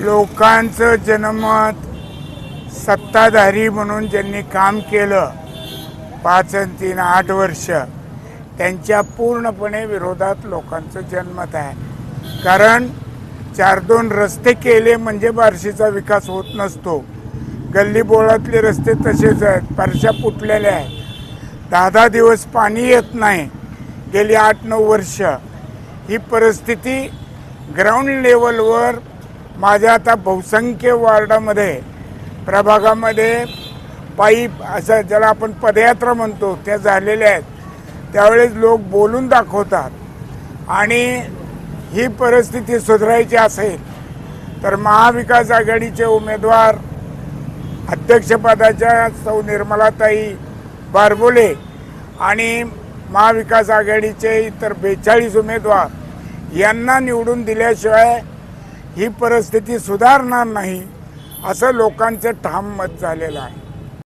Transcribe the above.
लोकांचं जनमत सत्ताधारी म्हणून ज्यांनी काम केलं पाच आणि तीन आठ वर्ष त्यांच्या पूर्णपणे विरोधात लोकांचं जनमत आहे. कारण चार दोन रस्ते केले म्हणजे बार्शीचा विकास होत नसतो. गल्लीबोळातले रस्ते तसेच आहेत फारशा फुटलेल्या आहेत. दहा दहा दिवस पाणी येत नाही गेली आठ नऊ वर्ष. ही परिस्थिती ग्राउंड लेवलवर माझ्या आता बहुसंख्य वार्डामध्ये प्रभागामध्ये पाईप असं ज्याला आपण पदयात्रा म्हणतो त्या झालेल्या आहेत. त्यावेळेस लोक बोलून दाखवतात. आणि ही परिस्थिती सुधारायची असेल तर महाविकास आघाडीचे उमेदवार अध्यक्षपदाच्या सौ निर्मलाताई बारबोले आणि महाविकास आघाडीचे इतर बेचाळीस उमेदवार यांना निवडून दिल्याशिवाय ही परिस्थिती सुधारणार नाही असं लोकांचं ठाम मत झालेलं आहे.